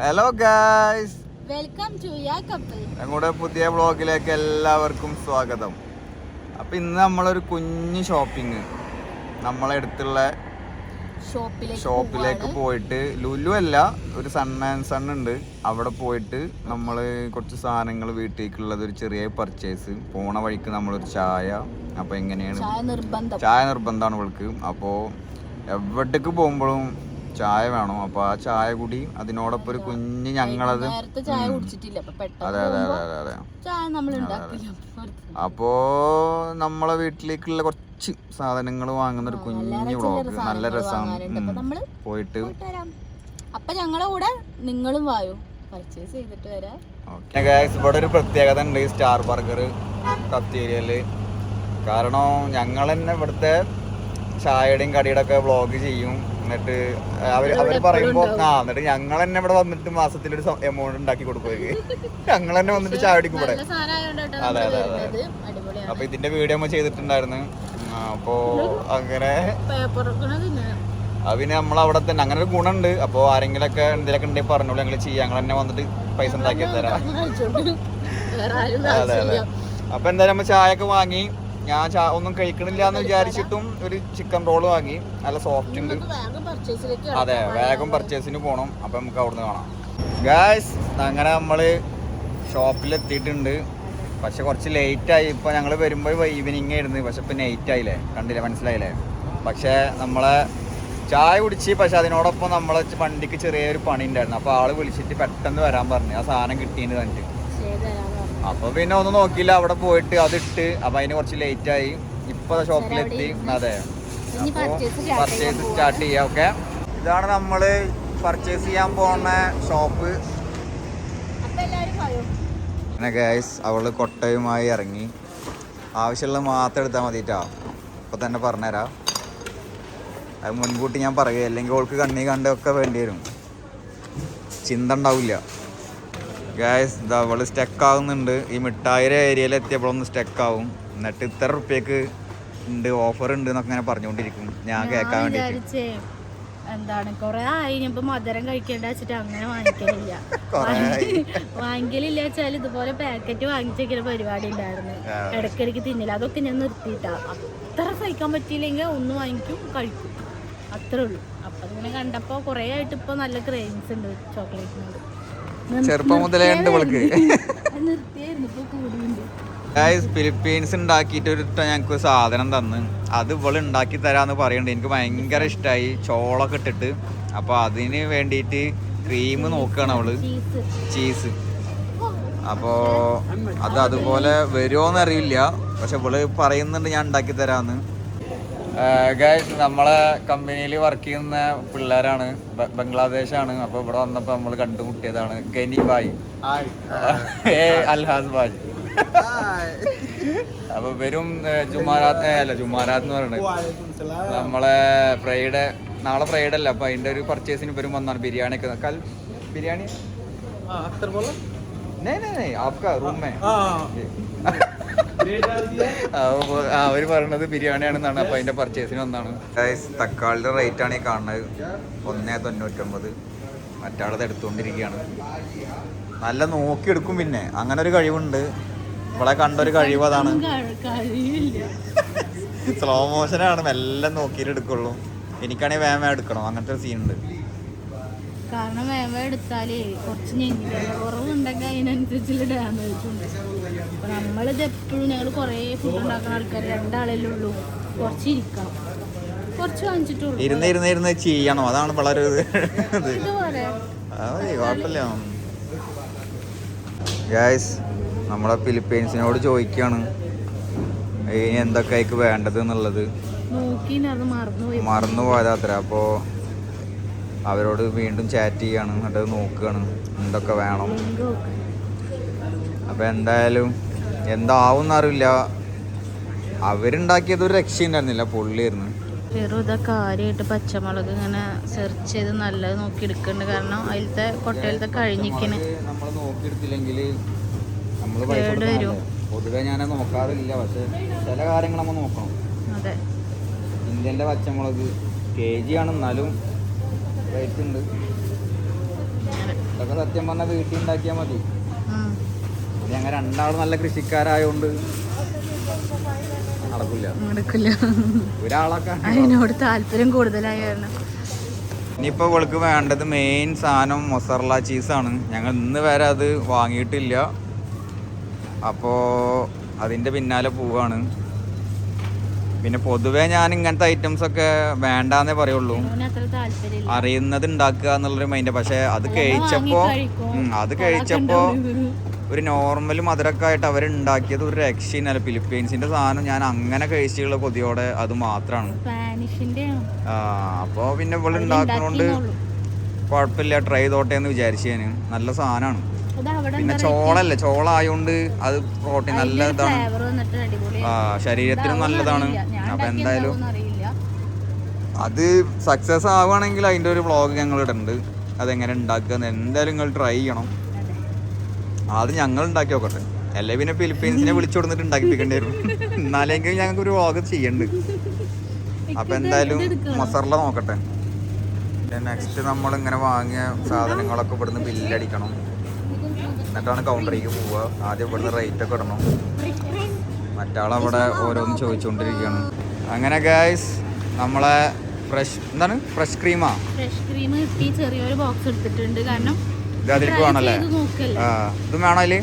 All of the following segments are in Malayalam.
ഹലോ ഗായ്സ് വെൽക്കം ടു ഞങ്ങളുടെ പുതിയ വ്ളോഗിലേക്ക് എല്ലാവർക്കും സ്വാഗതം. അപ്പൊ ഇന്ന് നമ്മളൊരു കുഞ്ഞു ഷോപ്പിംഗ് നമ്മളെ അടുത്തുള്ള ഷോപ്പിലേക്ക് പോയിട്ട് ലുലു അല്ല ഒരു സൺ ആൻഡ് സൺ ഉണ്ട്. അവിടെ പോയിട്ട് നമ്മൾ കുറച്ച് സാധനങ്ങൾ വീട്ടിലേക്കുള്ളത് ഒരു ചെറിയ പർച്ചേസ് പോണ വഴിക്ക് നമ്മളൊരു ചായ. അപ്പൊ എങ്ങനെയാണ്? ചായ നിർബന്ധം. ചായ നിർബന്ധമാണ് ഇവൾക്ക്. അപ്പോൾ എവിടേക്ക് പോകുമ്പോഴും ചായ വേണം. അപ്പൊ ആ ചായ കൂടി അതിനോടൊപ്പം ഒരു കുഞ്ഞ് ഞങ്ങളത് അതെ അതെ അതെ അതെ. അതെ അപ്പോ നമ്മളെ വീട്ടിലേക്കുള്ള കുറച്ച് സാധനങ്ങൾ വാങ്ങുന്ന ഒരു കുഞ്ഞു വ്ളോഗ്. നല്ല രസമാണ് പോയിട്ട് അപ്പൊ ഞങ്ങളെ കൂടെ നിങ്ങളും വായോ. പർച്ചേസ് ചെയ്തിട്ട് വരാം. ഇവിടെ ഒരു പ്രത്യേകത ഉണ്ട്. ഈ സ്റ്റാർ ബർഗർ കത്തീരിയൽ കാരണം ഞങ്ങൾ തന്നെ ഇവിടുത്തെ ചായയുടെയും കടിയുടെ ഒക്കെ വ്ളോഗ് ചെയ്യും. എന്നിട്ട് അവർ അവർ പറയുമ്പോ ആ എന്നിട്ട് ഞങ്ങൾ തന്നെ ഇവിടെ വന്നിട്ട് മാസത്തിൽ ഒരു എമൗണ്ട് ഉണ്ടാക്കി കൊടുക്കുക ഞങ്ങൾ തന്നെ വന്നിട്ട് ചായ അടിക്കും ഇവിടെ. അതെ, അതെ, അതെ. അപ്പൊ ഇതിന്റെ വീഡിയോ നമ്മൾ ചെയ്തിട്ടുണ്ടായിരുന്നു. അപ്പോ അങ്ങനെ അത് പിന്നെ നമ്മൾ അവിടെ തന്നെ അങ്ങനെ ഒരു ഗുണമുണ്ട്. അപ്പോൾ ആരെങ്കിലൊക്കെ എന്തെങ്കിലുമൊക്കെ ഉണ്ടെങ്കിൽ പറഞ്ഞോളൂ. ഞങ്ങൾ ചെയ്യാം. ഞങ്ങൾ തന്നെ വന്നിട്ട് പൈസ ഉണ്ടാക്കി തരാം. അതെ അതെ. അപ്പൊ എന്തായാലും നമ്മൾ ചായ ഒക്കെ വാങ്ങി ഞാൻ ചാ- ഒന്നും കഴിക്കണില്ല എന്ന് വിചാരിച്ചിട്ടും ഒരു ചിക്കൻ റോൾ വാങ്ങി. നല്ല സോഫ്റ്റ് ഉണ്ട്. അതെ വേഗം പർച്ചേസിന് പോകണം അപ്പൊ നമുക്ക് അവിടുന്ന് കാണാം. ഗായ്സ് അങ്ങനെ നമ്മൾ ഷോപ്പിൽ എത്തിയിട്ടുണ്ട്. പക്ഷെ കുറച്ച് ലേറ്റ് ആയി. ഇപ്പൊ ഞങ്ങൾ വരുമ്പോൾ ഈവനിങ് ആയിരുന്നു. പക്ഷെ ഇപ്പൊ നൈറ്റ് ആയില്ലേ? കണ്ടില്ല? മനസ്സിലായില്ലേ? പക്ഷെ നമ്മളെ ചായ കുടിച്ച്. പക്ഷെ അതിനോടൊപ്പം നമ്മളെ വണ്ടിക്ക് ചെറിയൊരു പണി ഉണ്ടായിരുന്നു അപ്പൊ ആൾ വിളിച്ചിട്ട് പെട്ടെന്ന് വരാൻ പറഞ്ഞു. ആ സാധനം കിട്ടിയെന്ന് കണ്ടിട്ട് അപ്പൊ പിന്നെ ഒന്നും നോക്കിയില്ല. അവിടെ പോയിട്ട് അതിട്ട് അപ്പൊ അതിന് കുറച്ച് ലേറ്റ് ആയി. ഇപ്പൊ ഷോപ്പിലെത്തി അതെ. പർച്ചേസ്. സ്റ്റാർട്ട് ചെയ്യാം. ഓക്കെ ഇതാണ് നമ്മൾ പർച്ചേസ് ചെയ്യാൻ പോണ ഷോപ്പ് പിന്നെ ഗൈസ് അവൾ കൊട്ടയുമായി ഇറങ്ങി. ആവശ്യമുള്ളത് മാത്രം എടുത്താൽ മതിട്ടാ. ഇപ്പൊ തന്നെ പറഞ്ഞുതരാം. അത് മുൻകൂട്ടി ഞാൻ പറയുക അല്ലെങ്കിൽ ഓൾക്ക് കണ്ണി കണ്ടൊക്കെ വേണ്ടി വരും. ചിന്ത ഉണ്ടാവില്ല. ഗായസ് ഇതാ സ്റ്റക്ക് ആവുന്നുണ്ട്. ഈ മിഠായിരെ ഏരിയയിൽ എത്തിയപ്പോഴൊന്ന് സ്റ്റക്ക് ആവും. എന്നിട്ട് ഇത്ര റുപ്യക്ക് ഉണ്ട് ഓഫർ ഉണ്ട് എന്നൊക്കെ ഇങ്ങനെ പറഞ്ഞുകൊണ്ടിരിക്കും ഞാൻ കേൾക്കാൻ വേണ്ടി എന്താണ് കൊറേ ആയി. ഇനിയിപ്പോ മധുരം കഴിക്കേണ്ട വെച്ചിട്ട് അങ്ങനെ വാങ്ങിക്കലില്ല. വാങ്ങിക്കലില്ല വെച്ചാൽ ഇതുപോലെ പാക്കറ്റ് വാങ്ങിച്ചേക്കുന്ന പരിപാടി ഉണ്ടായിരുന്നു. ഇടയ്ക്കിടയ്ക്ക് തിന്നില്ല അതൊക്കെ ഞാൻ നിർത്തിയിട്ടാ. അത്ര സഹിക്കാൻ പറ്റിയില്ലെങ്കിൽ ഒന്ന് വാങ്ങിക്കും കഴിക്കും. അത്രേ ഉള്ളൂ. അപ്പൊ ഇങ്ങനെ കണ്ടപ്പോ കൊറേ ആയിട്ട് ഇപ്പൊ നല്ല ക്രേവിങ്സ് ഉണ്ട് ചോക്ലേറ്റിനോട് ചെറുപ്പം മുതലേ ഉണ്ട് ഇവൾക്ക് ഗായ്സ് ഫിലിപ്പീൻസ് ഉണ്ടാക്കിയിട്ട് ഒരു ഞങ്ങൾക്ക് സാധനം തന്ന്. അത് ഇവൾ ഉണ്ടാക്കി തരാന്ന് പറയുന്നുണ്ട് എനിക്ക് ഭയങ്കര ഇഷ്ടമായി ചോളൊക്കെ ഇട്ടിട്ട്. അപ്പൊ അതിന് വേണ്ടിയിട്ട് ക്രീം നോക്കുകയാണ് അവൾ. ചീസ് അപ്പോ അത് അതുപോലെ വരുമോന്നറിയില്ല പക്ഷെ ഇവൾ പറയുന്നുണ്ട് ഞാൻ ഉണ്ടാക്കി തരാന്ന്. ഗായ്സ് നമ്മളെ കമ്പനിയിൽ വർക്ക് ചെയ്യുന്ന പിള്ളേരാണ് ബ- ബംഗ്ലാദേശാണ് അപ്പൊ ഇവിടെ വന്നപ്പോ നമ്മൾ കണ്ടുമുട്ടിയതാണ് ഗനി ബായ് ഏ അൽഹാസ് ബായ് അപ്പൊ വരും ജുമാരാത്ത് ഏ, അല്ല ജുമാരാത്ത് എന്ന് പറയുന്നത് നമ്മളെ ഫ്രൈഡേ നാളെ ഫ്രൈഡേ അല്ല അപ്പൊ അതിന്റെ ഒരു പർച്ചേസിന് വരും വന്നാണ് ബിരിയാണി ഒക്കെ കൽ ബിരിയാണി अख्तर बोलो नहीं नहीं नहीं आपका रूम में പറഞ്ഞത് പറയണത് ബിരിയാണിയാണെന്നാണ്. അപ്പൊ അതിന്റെ പർച്ചേസിന് ഒന്നാണ് തക്കാളിയുടെ റേറ്റ് ആണ് ഈ കാണുന്നത്. ഒന്നേ തൊണ്ണൂറ്റൊമ്പത്. മറ്റാളത് എടുത്തുകൊണ്ടിരിക്കുകയാണ്. നല്ല നോക്കിയെടുക്കും പിന്നെ. അങ്ങനെ ഒരു കഴിവുണ്ട്. ഇവിടെ കണ്ടൊരു കഴിവ് അതാണ്. സ്ലോ മോഷനാണ് മെല്ലെ നോക്കിയിട്ട് എടുക്കുള്ളൂ എനിക്കാണെങ്കിൽ വേഗം എടുക്കണം. അങ്ങനത്തെ ഒരു സീൻ ഉണ്ട്. കാരണം വേവ എടുത്താലേ കുറച്ച് ഞെങ്ങില്ല കുറവുണ്ടെങ്കിൽ അതിനനുസരിച്ചുള്ള ഡാമേജ് ഉണ്ട്. അപ്പൊ നമ്മളിത് എപ്പോഴും ഞങ്ങൾ കുറേ ഫുഡ് ഉണ്ടാക്കുന്ന ആൾക്കാർ രണ്ടാളല്ലേ ഉള്ളൂ. കുറച്ച് ഇരിക്കണം. കുറച്ച് വാങ്ങിച്ചിട്ടുള്ളൂ ഇരുന്ന് ഇരുന്ന് ഇരുന്ന് ചെയ്യണം? അതാണ് വളരെ കുഴപ്പമില്ല. ഗായ്സ് നമ്മളെ ഫിലിപ്പീൻസിനോട് ചോദിക്കുകയാണ് ഇനി എന്തൊക്കെ വേണ്ടത് എന്നുള്ളത്. മറന്നു പോയതാത്ര അപ്പോൾ അവരോട് വീണ്ടും ചാറ്റ് ചെയ്യാണ് എന്നിട്ട് നോക്കുകയാണ് എന്തൊക്കെ വേണം. അപ്പോൾ എന്തായാലും എന്താവും അറിയില്ല അവരുണ്ടാക്കിയത് ഒരു രക്ഷയുണ്ടായിരുന്നില്ല പൊള്ളിയായിരുന്നു വെറും ഇതാ കാര്യമായിട്ട് പച്ചമുളക് ഇങ്ങനെ സെർച്ച് ചെയ്ത് നല്ലത് നോക്കി എടുക്കുന്നുണ്ട് കാരണം അതിലത്തെ കൊട്ടയിലത്തെ കഴിഞ്ഞിക്കണ് നമ്മൾ നോക്കിയെടുത്തില്ലെങ്കിൽ നമ്മൾ. വരും. പൊതുവെ ഞാൻ നോക്കാറില്ല പക്ഷെ ചില കാര്യങ്ങൾ നമ്മൾ നോക്കണം അതെ ഇന്ത്യന്റെ പച്ചമുളക് കെ ജി ആണ് എന്നാലും റേറ്റ് ഉണ്ട് ഇതൊക്കെ സത്യം പറഞ്ഞാൽ വീട്ടിൽ ഉണ്ടാക്കിയാൽ മതി ഞങ്ങൾ രണ്ടാളും നല്ല കൃഷിക്കാരായോണ്ട് നടക്കില്ല നടക്കില്ല ഒരാളൊക്കെ അതിനോട് താല്പര്യം കൂടുതലായ കാരണം. ഇനിയിപ്പോ ഇവൾക്ക് വേണ്ടത് മെയിൻ സാധനം മൊസറല ചീസാണ് ഞങ്ങൾ ഇന്ന് വരെ അത് വാങ്ങിയിട്ടില്ല. അപ്പോൾ അതിന്റെ പിന്നാലെ പോവാണ്. പിന്നെ പൊതുവെ ഞാൻ ഇങ്ങനത്തെ ഐറ്റംസ് ഒക്കെ വേണ്ടാന്നേ പറയുള്ളൂ. അറിയുന്നത് ഉണ്ടാക്കുക എന്നുള്ളൊരു മൈൻഡ് പക്ഷെ അത് കഴിച്ചപ്പോ അത് കഴിച്ചപ്പോ ഒരു- നോർമൽ മധുരൊക്കെ ആയിട്ട് അവരുണ്ടാക്കിയത് ഒരു രക്ഷയില്ല. ഫിലിപ്പീൻസിന്റെ സാധനം ഞാൻ അങ്ങനെ കഴിച്ചുള്ള കൊതിയോടെ അത് മാത്രമാണ് ആ അപ്പോൾ പിന്നെ ഇവിടെ ഉണ്ടാക്കിയെന്നുള്ളൂ. കുഴപ്പമില്ല ട്രൈ ചെയ്തോട്ടെ എന്ന് വിചാരിച്ചു ഞാൻ നല്ല സാധനമാണ് പിന്നെ ചോളല്ലേ ചോള ആയതുകൊണ്ട് അത് പ്രോട്ടീൻ നല്ല ഇതാണ്. ആ ശരീരത്തിനും നല്ലതാണ്. അപ്പൊ എന്തായാലും അത് സക്സസ് ആവുകയാണെങ്കിൽ അതിന്റെ ഒരു വ്ളോഗ് ഞങ്ങൾ ഇടുന്നുണ്ട് അതെങ്ങനെ ഉണ്ടാക്കുക എന്തായാലും നിങ്ങൾ ട്രൈ ചെയ്യണം. അത്. ഞങ്ങൾ ഉണ്ടാക്കി നോക്കട്ടെ. അല്ലെ പിന്നെ ഫിലിപ്പീൻസിനെ വിളിച്ചു കൊടുത്തിട്ട് ഉണ്ടാക്കിപ്പിക്കേണ്ടി വരും. എന്നാലെങ്കിലും ഞങ്ങൾക്ക് ഒരു വ്ളോഗ് ചെയ്യണ്ട്. അപ്പൊ എന്തായാലും മസാല നോക്കട്ടെ. നെക്സ്റ്റ് നമ്മൾ ഇങ്ങനെ വാങ്ങിയ സാധനങ്ങളൊക്കെ ഇവിടുന്ന് ബില്ലടിക്കണം. എന്നിട്ടാണ് കൗണ്ടറിലേക്ക് പോവുക. ആദ്യം ഇവിടുന്ന് റേറ്റ് ഒക്കെ ഇടണം. മറ്റാളവിടെ ഓരോന്ന് ചോദിച്ചുകൊണ്ടിരിക്കുകയാണ് അങ്ങനെ ഗായ്സ് നമ്മളെ ഫ്രഷ് എന്താണ്? ഫ്രഷ് ക്രീമാ ഫ്രഷ് ക്രീം കിട്ടി. ചെറിയൊരു ബോക്സ് എടുത്തിട്ടുണ്ട്. കാരണം ഇത് അതിലേക്ക് വേണമല്ലേ? ആ ഇതും വേണമല്ലേ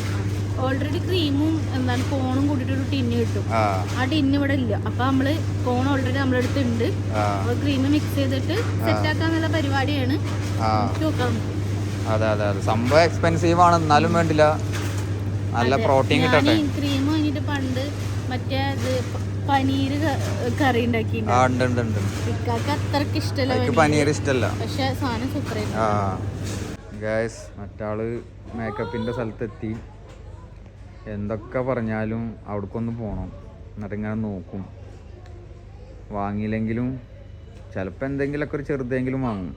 ഓൾറെഡി ക്രീമും എന്താണ് കോണും കൂട്ടിട്ട് ഒരു ടിന്ന് കിട്ടും. ആ. ടിന്ന് ഇവിടെ ഇല്ല. അപ്പൊ നമ്മൾ കോൺ ഓൾറെഡി നമ്മുടെ അടുത്തുണ്ട് ആ. ക്രീം മിക്സ് ചെയ്തിട്ട് സെറ്റ് ആക്കാന്നുള്ള പരിപാടിയാണ് നോക്കി അതെ അതെ അതെ. സംഭവം എക്സ്പെൻസീവ് ആണ്. എന്നാലും വേണ്ടില്ല. നല്ല പ്രോട്ടീൻ കിട്ടട്ടെ. ക്രീം കഴിഞ്ഞിട്ട് പണ്ട് മറ്റേ പനീർ കറി ഉണ്ടാക്കിയിട്ടുണ്ട്. ഉണ്ട് ഉണ്ട് ഉണ്ട് ഇഷ്ടമല്ല പനീർ ഇഷ്ടമല്ല പക്ഷെ സാധനം സൂപ്പർ ആ. ഗായ്സ് മറ്റാൾ മേക്കപ്പിന്റെ സ്ഥലത്തെത്തി. എന്തൊക്കെ പറഞ്ഞാലും അവിടേക്കൊന്ന് പോകണം എന്നിട്ട് ഇങ്ങനെ നോക്കും. വാങ്ങിയില്ലെങ്കിലും ചിലപ്പോൾ എന്തെങ്കിലുമൊക്കെ ഒരു ചെറുതെങ്കിലും വാങ്ങും.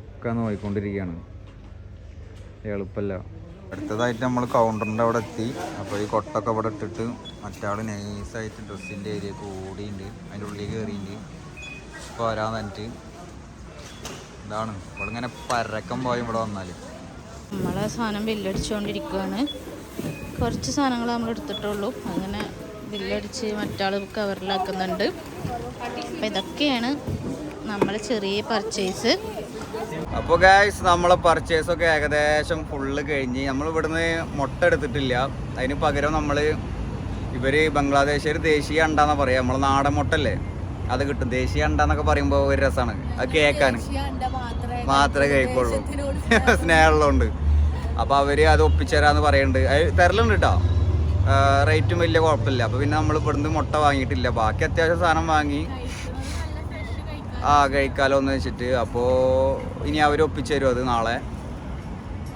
ഒക്കെ നോക്കിക്കൊണ്ടിരിക്കുകയാണ് എളുപ്പമല്ല അടുത്തതായിട്ട് നമ്മൾ കൗണ്ടറിന്റെ അവിടെ എത്തി. അപ്പോൾ ഈ കൊട്ടൊക്കെ അവിടെ ഇട്ടിട്ട് മറ്റാൾ നൈസായിട്ട് ഡ്രസ്സിന്റെ ഏരിയ കൂടിയുണ്ട് അതിന്റെ ഉള്ളിൽ കയറിയിട്ടുണ്ട് ഇപ്പോൾ വരാൻ തന്നിട്ട് ഇതാണ്. ഇവിടെ ഇങ്ങനെ പരക്കം പോയി ഇവിടെ വന്നാൽ നമ്മളെ സാധനം ബില്ലടിച്ചുകൊണ്ടിരിക്കുകയാണ് കുറച്ച് സാധനങ്ങൾ നമ്മൾ എടുത്തിട്ടുള്ളൂ. അങ്ങനെ ബില്ലടിച്ച് മറ്റാൾ കവറിലാക്കുന്നുണ്ട്. അപ്പം ഇതൊക്കെയാണ് നമ്മൾ ചെറിയ പർച്ചേസ് അപ്പോൾ ഗായ്സ് നമ്മളെ പർച്ചേസൊക്കെ ഏകദേശം ഫുള്ള് കഴിഞ്ഞ് നമ്മൾ ഇവിടുന്ന് മുട്ട എടുത്തിട്ടില്ല. അതിന് പകരം നമ്മൾ ഇവർ ബംഗ്ലാദേശിൽ ദേശീയ അണ്ടാന്നാ പറയുക നമ്മൾ നാടൻ മുട്ടല്ലേ? അത് കിട്ടും. ദേശീയ അണ്ടാന്നൊക്കെ പറയുമ്പോൾ ഒരു രസമാണ് അത് കേൾക്കാൻ മാത്രമേ കഴിക്കുള്ളൂ സ്നേഹമുള്ളതുകൊണ്ട് അപ്പോൾ അവർ അത് ഒപ്പിച്ചേരാന്ന് പറയുന്നുണ്ട് അത് തരലുണ്ട് കേട്ടോ റേറ്റും വലിയ കുഴപ്പമില്ല. അപ്പോൾ പിന്നെ നമ്മൾ ഇവിടുന്ന് മുട്ട വാങ്ങിയിട്ടില്ല. ബാക്കി അത്യാവശ്യം സാധനം വാങ്ങി. ആ കഴിക്കാലോ എന്ന് വെച്ചിട്ട്. അപ്പോൾ ഇനി അവർ ഒപ്പിച്ചു തരും അത് നാളെ.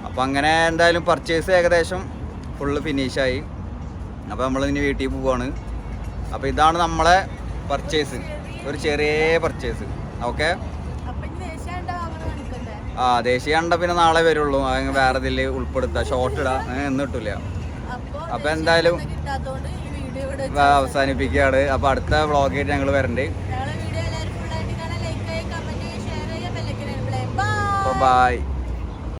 അപ്പോൾ അങ്ങനെ എന്തായാലും പർച്ചേസ് ഏകദേശം ഫുള്ള് ഫിനിഷായി അപ്പോൾ നമ്മൾ ഇനി വീട്ടിൽ പോവാണ്. അപ്പോൾ ഇതാണ് നമ്മളെ പർച്ചേസ് ഒരു ചെറിയ പർച്ചേസ് ഓക്കെ ആ ദേശീയ കണ്ട പിന്നെ നാളെ വരുള്ളൂ. അത് വേറെ ഇതിൽ ഉൾപ്പെടുത്താം. ഷോർട്ട് ഇടാം. എന്ന് കിട്ടില്ല അപ്പോൾ എന്തായാലും അവസാനിപ്പിക്കുകയാണ്. അപ്പോൾ അടുത്ത വ്ളോഗായിട്ട് ഞങ്ങൾ വരണ്ട്. ബൈ